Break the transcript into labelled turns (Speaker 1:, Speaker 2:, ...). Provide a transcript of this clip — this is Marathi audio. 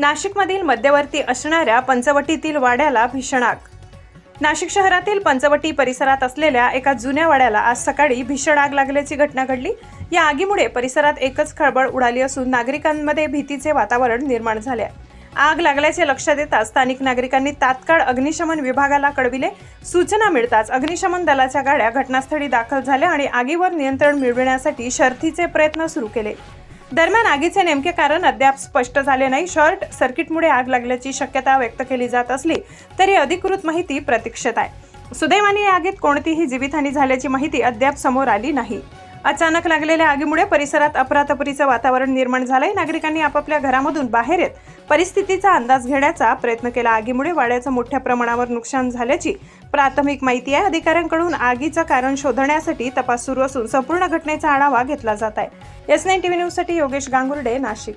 Speaker 1: नाशिकमधील मध्यवर्ती असणाऱ्या पंचवटीतील वाड्याला भीषण आग नाशिक शहरातील पंचवटी परिसरात असलेल्या एका जुन्या वाड्याला आज सकाळी भीषण आग लागल्याची घटना घडली. या आगीमुळे परिसरात एकच खळबळ उडाली असून नागरिकांमध्ये भीतीचे वातावरण निर्माण झाले आग लागल्याचे लक्षात येताच स्थानिक नागरिकांनी तात्काळ अग्निशमन विभागाला कळविले. सूचना मिळताच अग्निशमन दलाच्या गाड्या घटनास्थळी दाखल झाल्या आणि आगीवर नियंत्रण मिळविण्यासाठी शर्थीचे प्रयत्न सुरू केले. दरम्यान आगीचे नेमके कारण अद्याप स्पष्ट झाले नाही. शॉर्ट सर्किटमुळे आग लागल्याची शक्यता व्यक्त केली जात असली तरी अधिकृत माहिती प्रतीक्षेत आहे. सुदैवाने या आगीत कोणतीही जीवितहानी झाल्याची माहिती अद्याप समोर आली नाही. अचानक लागलेल्या आगीमुळे परिसरात अपरातपरीचं वातावरण निर्माण झालंय. नागरिकांनी आपापल्या घरामधून बाहेर येत परिस्थितीचा अंदाज घेण्याचा प्रयत्न केला. आगीमुळे वाड्याचं मोठ्या प्रमाणावर नुकसान झाल्याची प्राथमिक माहिती आहे. अधिकाऱ्यांकडून आगीचं कारण शोधण्यासाठी तपास सुरू असून संपूर्ण घटनेचा आढावा घेतला जात आहे. एस नाईन टीव्ही न्यूजसाठी योगेश गांगुर्डे नाशिक.